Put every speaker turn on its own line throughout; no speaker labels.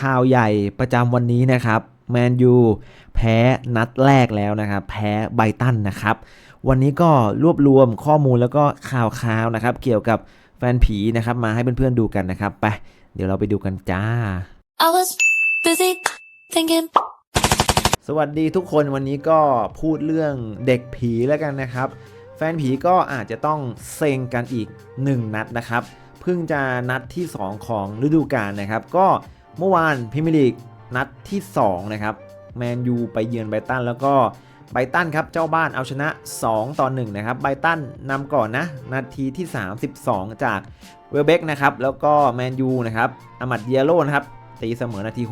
ข่าวใหญ่ประจำวันนี้นะครับแมนยูแพ้นัดแรกแล้วนะครับ แพ้ไบรตันนะครับ วันนี้ก็รวบรวมข้อมูลแล้วก็ข่าวข่าวนะครับ เกี่ยวกับแฟนผีนะครับ มาให้เพื่อนๆดูกันนะครับ ไป เดี๋ยวเราไปดูกันจ้า
I was busy thinking
สวัสดีทุกคนวันนี้ก็พูดเรื่องเด็กผีแล้วกันนะครับ แฟนผีก็อาจจะต้องเซ็งกันอีก 1 นัดนะครับ เพิ่งจะนัดที่ 2 ของฤดูกาลนะครับ ก็ เมื่อวานพิมพ์ลีกนัดที่ 2 นะครับ แมนยูไปเยือนไบตันแล้วก็ไบตันครับเจ้าบ้านเอาชนะ 2 ต่อ 1 นะครับไบตันนำก่อนนะ นาทีที่ 32 จากเวลเบกนะครับ แล้วก็แมนยูนะครับอามัดเยโร่นะครับ ตีเสมอนาที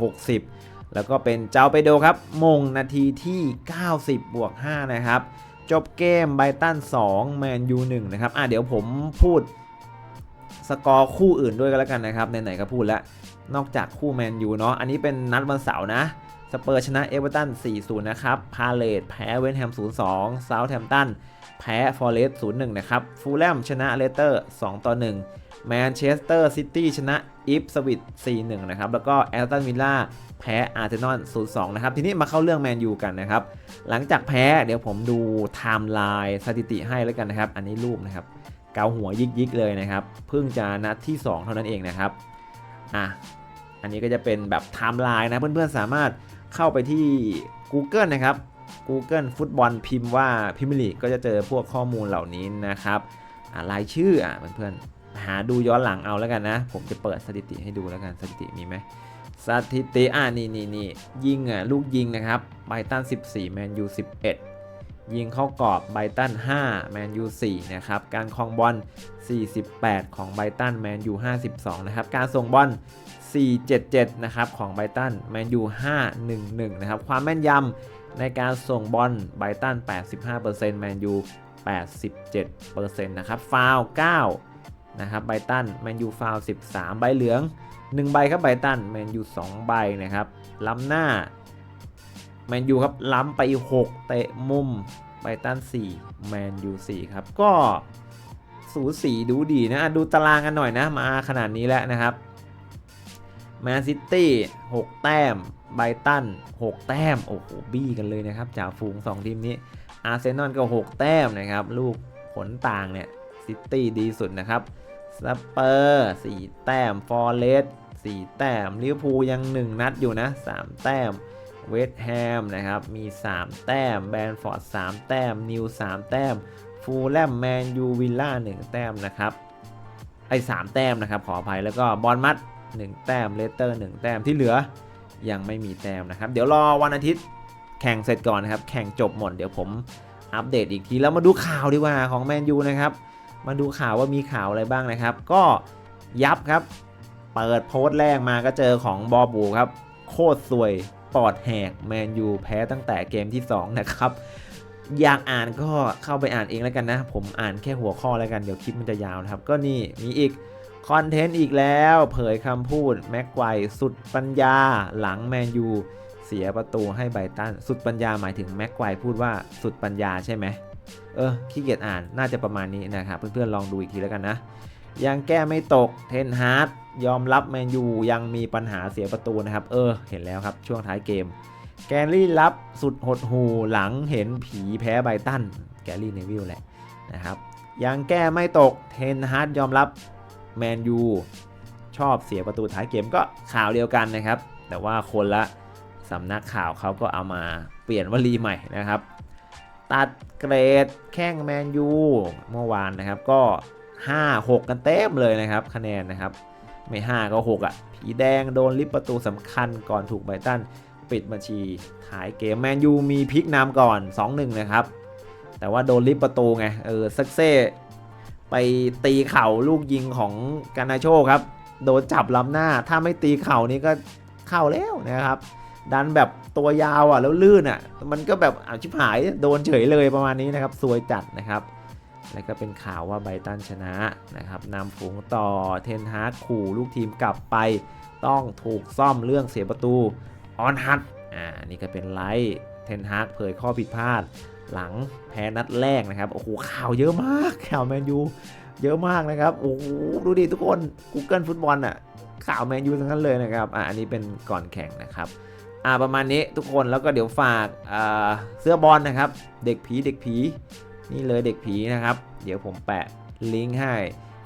60 แล้วก็เป็นเจ้าไปโดครับ มงนาทีที่ 90 บวก 5 นะครับ จบเกมไบตัน 2 แมนยู 1 นะครับ อะเดี๋ยวผมพูดสกอร์คู่อื่นด้วยกันแล้วกันนะครับไหนๆก็พูดแล้ว นอกจากคู่แมนยูเนาะ อันนี้เป็นนัดวันเสาร์นะ สเปอร์ชนะเอเวอร์ตัน 4-0 นะครับ พาเลตแพ้เวสต์แฮม 0-2 เซาท์แฮมตัน แพ้ฟอร์เรสต์0-1 นะครับ ฟูลแลมชนะเลสเตอร์ 2-1 แมนเชสเตอร์ซิตี้ชนะอิฟสวิต 4-1 นะครับ แล้วก็แอสตันวิลล่าแพ้อาร์เซนอล 0-2 นะครับ ทีนี้มาเข้าเรื่องแมนยูกันนะครับ หลังจากแพ้เดี๋ยวผมดูไทม์ไลน์สถิติให้แล้วกันนะครับ อันนี้รูปนะครับ เกาหัวยิกๆเลยนะครับ เพิ่งจะนัดที่ 2 เท่านั้นเองนะครับ อะอันนี้ก็จะเป็นแบบไทม์ไลน์นะ เพื่อนๆสามารถเข้าไปที่ Google นะครับ Google ฟุตบอลพิมพ์ว่าพิมลีกก็จะเจอพวกข้อมูลเหล่านี้นะครับอ่ารายชื่ออะเพื่อนๆหาดูย้อนหลังเอาแล้วกันนะ ผมจะเปิดสถิติให้ดูแล้วกันสถิติมีไหมสถิติอ่านี่นี่นี่ยิงอะลูกยิงนะครับไบตัน14 แมนยู11 ยิงเข้ากรอบไบตัน 5 แมนยู 4 นะครับ การครองบอล 48 ของไบตัน แมนยู 52 นะครับ การส่งบอล 477 นะครับ ของไบตัน แมนยู 511 นะครับ ความแม่นยำในการส่งบอลไบตัน 85%แมนยู 87%นะครับ ฟาว 9 นะครับ ไบตัน แมนยู ฟาว 13 ใบเหลือง 1 ใบครับ ไบตัน แมนยู 2 ใบนะครับ ล้ำหน้า แมนยูครับล้ำไป 6 เตะมุมไบตัน4แมนยู4ครับ ก็สูสีดูดีนะดูตารางกันหน่อยนะ มาขนาดนี้แล้วนะครับแมนซิตี้6แต้มไบตัน6 แต้ม โอ้โห บี้กันเลยนะครับจ่าฝูง 2 ทีมนี้ อาร์เซนอลก็ 6 แต้มนะครับ ลูกผลต่างเนี่ย ซิตี้ดีสุดนะครับสเปอร์4แต้ม ฟอร์เรสต์4แต้ม ลิเวอร์พูลยัง 1 นัดอยู่นะ 3 แต้ม เวสต์แฮมนะครับ มี 3 แต้ม แบนฟอร์ด 3 แต้ม นิว 3 แต้ม ฟูลแลม แมนยู วิลล่า 1 แต้มนะครับ ไอ้3แต้มนะครับ ขออภัย แล้วก็บอลมัด 1 แต้ม เลสเตอร์ 1 แต้ม ที่เหลือยังไม่มีแต้มนะครับ เดี๋ยวรอวันอาทิตย์แข่งเสร็จก่อนนะครับ แข่งจบหมด เดี๋ยวผมอัปเดตอีกที แล้วมาดูข่าวดีกว่าของแมนยูนะครับ มาดูข่าวว่ามีข่าวอะไรบ้างนะครับ ก็ยับครับ เปิดโพสต์แรกมาก็เจอของบอบูครับ โคตรสวย ปอดแหกแมนยูแพ้ตั้งแต่เกมที่ 2 นะครับ อยากอ่านก็เข้าไปอ่านเองแล้วกันนะ ผมอ่านแค่หัวข้อแล้วกัน เดี๋ยวคลิปมันจะยาวนะครับ ก็นี่มีอีกคอนเทนต์อีกแล้ว เผยคำพูดแม็กไกวสุดปัญญาหลังแมนยูเสียประตูให้ไบตันสุดปัญญาหมายถึงแม็กไกวพูดว่าสุดปัญญาใช่ไหมเออขี้เกียจอ่านน่าจะประมาณนี้นะครับเพื่อนๆลองดูอีกทีแล้วกันนะ ยังแก้ไม่ตกเทนฮาร์ด ยอมรับแมนยูยังมีปัญหาเสียประตูนะครับ เออ เห็นแล้วครับช่วงท้ายเกม แกลลี่รับสุดหดหูหลังเห็นผีแพ้ไบตัน แกลลี่เนวิลแหละนะครับ ยังแก้ไม่ตกเทนฮาร์ดยอมรับแมนยูชอบเสียประตูท้ายเกมก็ข่าวเดียวกันนะครับ แต่ว่าคนละสำนักข่าวเขาก็เอามาเปลี่ยนวลีใหม่นะครับ ตัดเกรดแข้งแมนยูเมื่อวานนะครับก็ 5 6 กันเต็มเลยนะครับ คะแนนนะครับ ไม่ 5 ก็ 6 อะ ผีแดงโดนลิฟประตูสำคัญก่อนถูกไบตันปิดบัญชีท้ายเกมแมนยูมีพลิกนำก่อน 2-1 นะครับ แต่ว่าโดนลิฟประตูไง เออซักเซ่ไปตีเข่าลูกยิงของกานาโชครับ โดนจับล้ำหน้า ถ้าไม่ตีเข่านี้ก็เข้าแล้วนะครับ ดันแบบตัวยาวอะแล้วลื่นอะ มันก็แบบอาชิบหายโดนเฉยเลยประมาณนี้นะครับ ซวยจัดนะครับ แล้วก็เป็นข่าวว่าไบตันชนะนะครับนำฝูงต่อเทนฮาร์ดขู่ลูกทีมกลับไป ต้องถูกซ่อมเรื่องเสียประตูออนฮัตอ่านี่ก็เป็นไลท์เทนฮาร์ดเผยข้อผิดพลาด หลังแพ้นัดแรกนะครับโอ้โหข่าวเยอะมากข่าวแมนยูเยอะมากนะครับโอ้โหดูดิทุกคน Google ฟุตบอลอะข่าวแมนยูทั้งนั้นเลยนะครับอะอันนี้เป็นก่อนแข่งนะครับอ่าประมาณนี้ทุกคนแล้วก็เดี๋ยวฝากเสื้อบอลนะครับ เด็กผีเด็กผี นี่เลยเด็กผีนะครับ เดี๋ยวผมแปะลิงก์ให้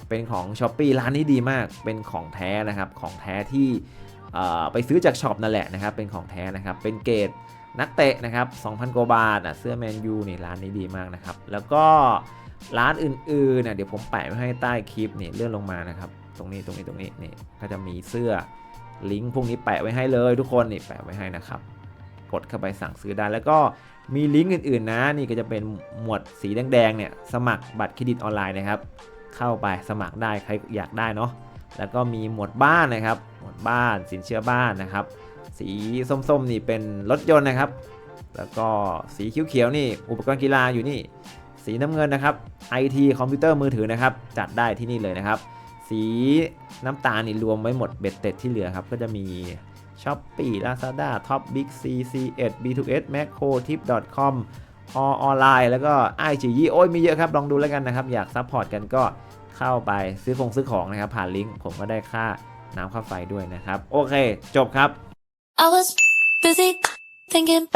เป็นของ s h อ p e e ร้านนี้ดีมาก เป็นของแท้นะครับ ของแท้ที่ไปซื้อจากช็อปนั่นแหละนะครับ เป็นของแท้นะครับ เป็นเกรดนักเตะนะครับ 2,000 กว่าบาทอะเสื้อแมนยูนี่ร้านนี้ดีมากนะครับ แล้วก็ร้านอื่นๆน่ะเดี๋ยวผมแปะไว้ให้ใต้คลิปนี่เลื่อนลงมานะครับ ตรงนี้ตรงนี้ตรงนี้นี่ก็จะมีเสื้อลิงก์พวกนี้แปะไว้ให้เลยทุกคนนี่แปะไว้ให้นะครับ กดเข้าไปสั่งซื้อได้ แล้วก็มีลิงก์อื่นๆนะ นี่ก็จะเป็นหมวดสีแดงๆเนี่ยสมัครบัตรเครดิตออนไลน์นะครับเข้าไปสมัครได้ใครอยากได้เนาะแล้วก็มีหมวดบ้านนะครับ หมวดบ้านสินเชื่อบ้านนะครับ สีส้มๆนี่เป็นรถยนต์นะครับ แล้วก็สีเขียวๆนี่อุปกรณ์กีฬาอยู่นี่สีน้ำเงินนะครับ IT คอมพิวเตอร์มือถือนะครับจัดได้ที่นี่เลยนะครับ สีน้ำตาลนี่รวมไว้หมดเบ็ดเต็ดที่เหลือครับก็จะมี s h o p e e Lazada Top Big C C1 B2S Macro Tip.com อออนไลน์แล้วก็ไอจียี่โอ้ยมีเยอะครับ ลองดูแล้วกันนะครับ อยากซัพพอร์ตกันก็เข้าไปซื้อของซื้อของนะครับ ผ่านลิงก์ผมก็ได้ค่าน้ำค่าไฟด้วยนะครับ โอเค จบครับ
I was busy thinking